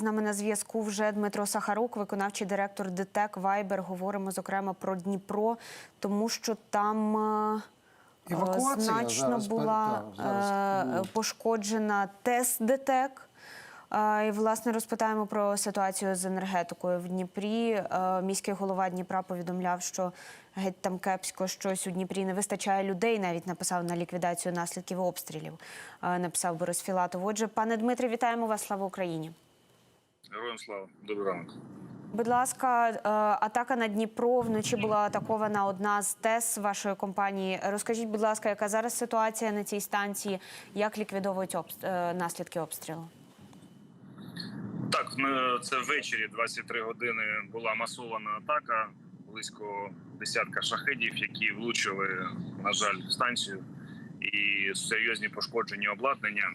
З нами на зв'язку вже Дмитро Сахарук, виконавчий директор ДТЕК Вайбер. Говоримо зокрема про Дніпро, тому що там е, Евакуація е, значно зараз, була зараз. е, пошкоджена ТЕС ДТЕК. І власне розпитаємо про ситуацію з енергетикою в Дніпрі. Міський голова Дніпра повідомляв, що геть там кепсько щось у Дніпрі не вистачає людей. Навіть написав на ліквідацію наслідків обстрілів. Написав Борис Філатов. Отже, пане Дмитре, вітаємо вас. Слава Україні. Героям слава, доброго ранку. Будь ласка, е, атака на Дніпро вночі була атакована одна з ТЕС вашої компанії. Розкажіть, будь ласка, яка зараз ситуація на цій станції? Як ліквідовують обс- е, наслідки обстрілу? Так, це ввечері 23 години була масована атака. Близько десятка шахедів, які влучили, на жаль, в станцію, і серйозні пошкодження обладнання.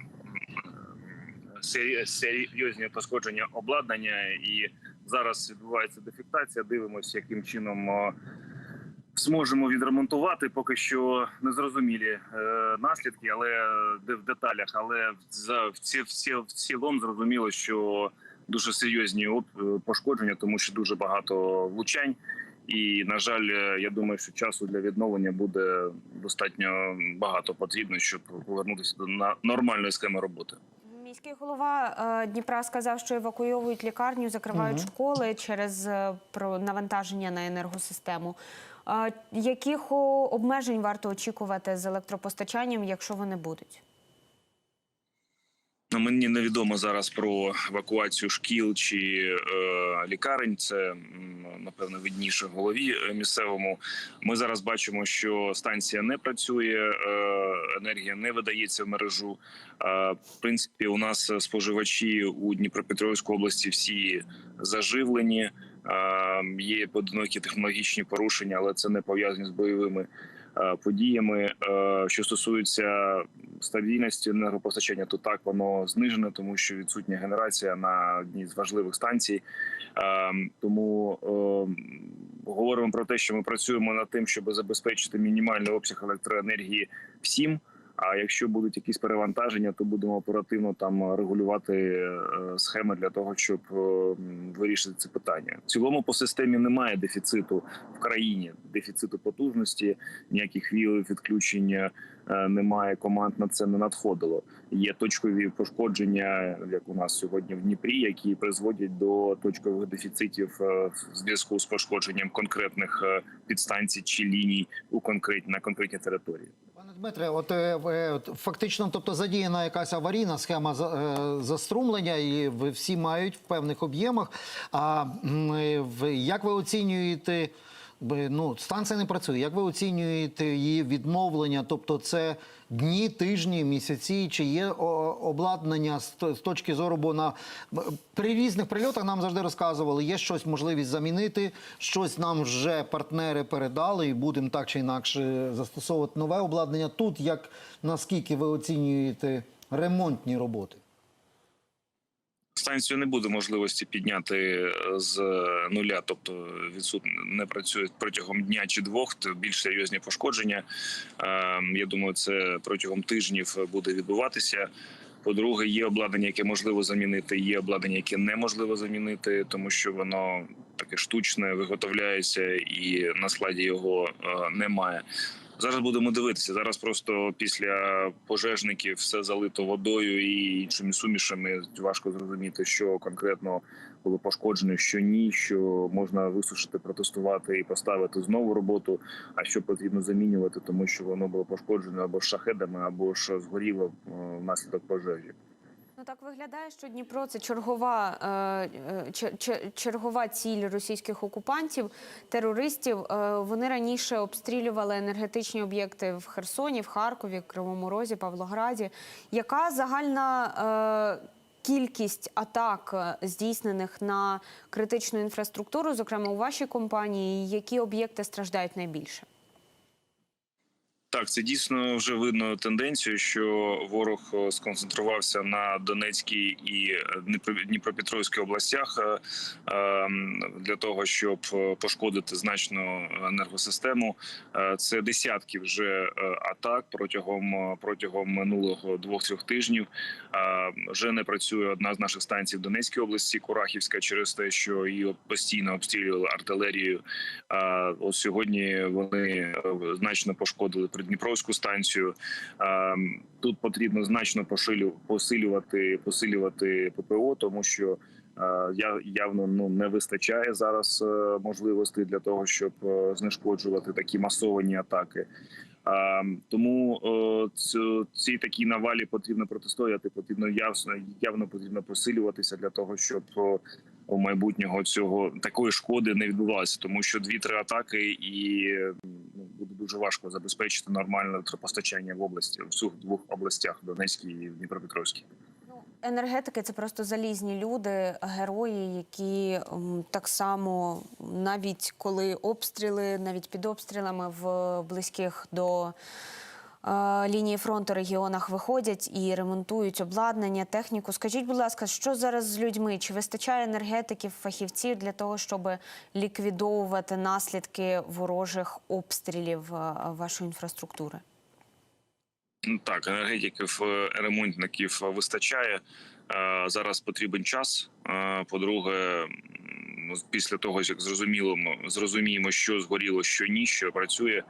Серйозні пошкодження обладнання, і зараз відбувається дефектація. Дивимося, яким чином зможемо відремонтувати. Поки що незрозумілі е, наслідки, але де в деталях. Але за в цілому зрозуміло, що дуже серйозні пошкодження, тому що дуже багато влучань. І на жаль, е, я думаю, що часу для відновлення буде достатньо багато потрібно, щоб повернутися до нормальної схеми роботи. Міський голова е, Дніпра сказав, що евакуйовують лікарню, закривають школи через е, навантаження на енергосистему. Е, Яких обмежень варто очікувати з електропостачанням, якщо вони будуть? Ну, мені невідомо зараз про евакуацію шкіл чи е, лікарень. Це напевно видніше голові е, місцевому. Ми зараз бачимо, що станція не працює, е, енергія не видається в мережу. Е, в принципі, у нас споживачі у Дніпропетровській області всі заживлені. Е, є поодинокі технологічні порушення, але це не пов'язані з бойовими е, подіями. Е, Що стосується стабільності енергопостачання, то так воно знижене, тому що відсутня генерація на одній з важливих станцій. Е, Тому е, говоримо про те, що ми працюємо над тим, щоб забезпечити мінімальний обсяг електроенергії всім. А якщо будуть якісь перевантаження, то будемо оперативно там регулювати е, схеми для того, щоб е, вирішити це питання. В цілому по системі немає дефіциту в країні, дефіциту потужності, ніяких вілів відключення е, немає. Команд на це не надходило. Є точкові пошкодження, як у нас сьогодні в Дніпрі, які призводять до точкових дефіцитів в зв'язку з пошкодженням конкретних підстанцій чи ліній у конкретні на конкретній території. Пане Дмитре, от е, е, от фактично, тобто задіяна якась аварійна схема е, заструмлення, і всі мають в певних об'ємах. А як ви оцінюєте? Ну, станція не працює. Як ви оцінюєте її відновлення? Тобто, це дні, тижні, місяці? Чи є обладнання з, точки зору? Бо на при різних прильотах нам завжди розказували, є щось можливість замінити, щось нам вже партнери передали, і будемо так чи інакше застосовувати нове обладнання. Тут як наскільки ви оцінюєте ремонтні роботи? Станцію не буде можливості підняти е, з нуля, тобто відсут не працює протягом дня чи двох. Більш серйозні пошкодження. Е, Я думаю, це протягом тижнів буде відбуватися. По-друге, є обладнання, яке можливо замінити. Є обладнання, яке неможливо замінити, тому що воно таке штучне виготовляється, і на складі його е, немає. Зараз будемо дивитися. Зараз просто після пожежників все залито водою і іншими сумішами. Важко зрозуміти, що конкретно було пошкоджено, що ні, що можна висушити, протестувати і поставити знову роботу. А що потрібно замінювати, тому що воно було пошкоджено або шахедами, або ж згоріло е, внаслідок пожежі. Так виглядає, що Дніпро це чергова, е, е, чер- чер- чергова ціль російських окупантів, терористів. Е, вони раніше обстрілювали енергетичні об'єкти в Херсоні, в Харкові, Кривому Розі, Павлограді. Яка загальна кількість атак здійснених на критичну інфраструктуру, зокрема у вашій компанії, які об'єкти страждають найбільше? Так, це дійсно вже видно тенденцію, що ворог е, сконцентрувався на Донецькій і е, Дніпропетровській областях е, е, для того, щоб пошкодити значно енергосистему. Це десятки вже атак протягом протягом минулого двох-трьох тижнів. Вже не працює одна з наших станцій в Донецькій області, Курахівська, через те, що її постійно обстрілювали артилерією. От сьогодні вони значно пошкодили Придніпровську станцію. Тут потрібно значно посилювати посилювати ППО, тому що е, явно ну не вистачає зараз е, можливостей для того, щоб е, знешкоджувати такі масовані атаки. Тому е, цій такій навалі потрібно протистояти. Потрібно явно явно потрібно посилюватися для того, щоб у майбутнього цього такої шкоди не відбувалося, тому що дві-три атаки, і дуже важко забезпечити нормальне електропостачання в області в цих двох областях Донецькій і Дніпропетровській. Ну, енергетики це просто залізні люди, герої, які так само, навіть коли обстріли, навіть під обстрілами в близьких до лінії фронту регіонах виходять і ремонтують обладнання, техніку. Скажіть, будь ласка, що зараз з людьми? Чи вистачає енергетиків, фахівців для того, щоб ліквідовувати наслідки ворожих обстрілів е, вашої інфраструктури? Ну, Так, енергетиків, е, ремонтників вистачає. Е, Зараз потрібен час. По-друге, після того, як зрозуміло, зрозуміємо, що згоріло, що ні, що працює,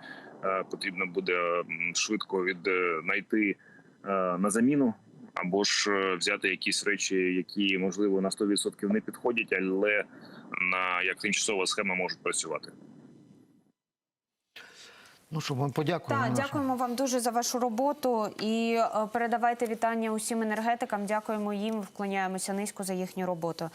е, потрібно буде швидко від е, знайти е, на заміну. Або ж взяти якісь речі, які можливо на 100% не підходять, але на як тимчасова схема можуть працювати. Ну що, ми подякуємо. Так, дякуємо вам дуже за вашу роботу і передавайте вітання усім енергетикам. Дякуємо їм, вклоняємося низько за їхню роботу.